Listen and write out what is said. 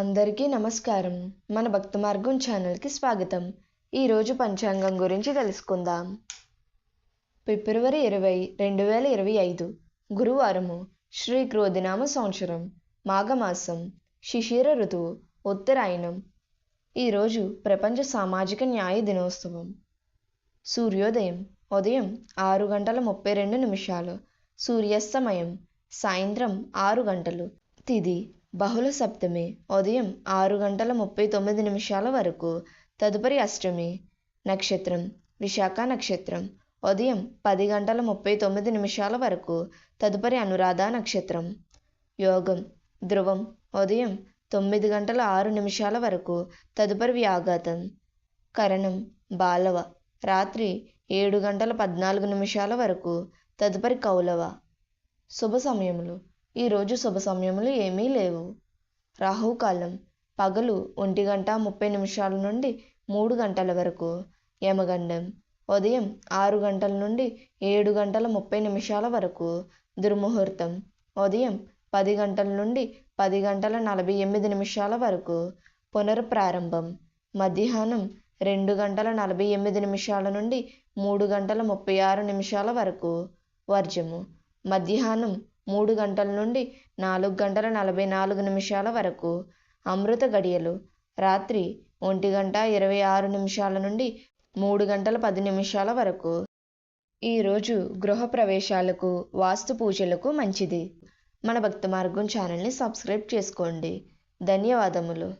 అందరికీ నమస్కారం. మన భక్త మార్గం ఛానల్కి స్వాగతం. ఈరోజు పంచాంగం గురించి తెలుసుకుందాం. ఫిబ్రవరి ఇరవై రెండు వేల ఇరవై ఐదు గురువారము శ్రీ క్రోధినామ సంవత్సరం మాఘమాసం శిశిర ఋతువు ఉత్తరాయణం. ఈరోజు ప్రపంచ సామాజిక న్యాయ దినోత్సవం. సూర్యోదయం ఉదయం ఆరు గంటల ముప్పై రెండు నిమిషాలు. సూర్యాస్తమయం సాయంత్రం ఆరు గంటలు. తిది బహుళ సప్తమి ఉదయం ఆరు గంటల ముప్పై తొమ్మిది నిమిషాల వరకు. తదుపరి అష్టమి నక్షత్రం విశాఖ నక్షత్రం ఉదయం పది గంటల ముప్పై తొమ్మిది నిమిషాల వరకు. తదుపరి అనురాధ నక్షత్రం యోగం ధ్రువం ఉదయం తొమ్మిది గంటల ఆరు నిమిషాల వరకు. తదుపరి వ్యాఘాతం కరణం బాలవ రాత్రి ఏడు గంటల పద్నాలుగు నిమిషాల వరకు. తదుపరి కౌలవ శుభ సమయములు. ఈరోజు శుభ సమయములు ఏమీ లేవు. రాహుకాలం పగలు ఒంటి గంట ముప్పై నిమిషాల నుండి మూడు గంటల వరకు. యమగండం ఉదయం ఆరు గంటల నుండి ఏడు గంటల ముప్పై నిమిషాల వరకు. దుర్ముహూర్తం ఉదయం పది గంటల నుండి పది గంటల నలభై ఎనిమిది నిమిషాల వరకు. పునర్ప్రారంభం మధ్యాహ్నం రెండు గంటల నలభై ఎనిమిది నిమిషాల నుండి మూడు గంటల ముప్పై ఆరు నిమిషాల వరకు. వర్జము మధ్యాహ్నం మూడు గంటల నుండి నాలుగు గంటల నలభై నాలుగు నిమిషాల వరకు. అమృత గడియలు. రాత్రి ఒంటి గంట ఇరవై ఆరు నిమిషాల నుండి మూడు గంటల పది నిమిషాల వరకు. ఈరోజు గృహ ప్రవేశాలకు వాస్తు పూజలకు మంచిది. మన భక్తి మార్గం ఛానల్ని సబ్స్క్రైబ్ చేసుకోండి. ధన్యవాదములు.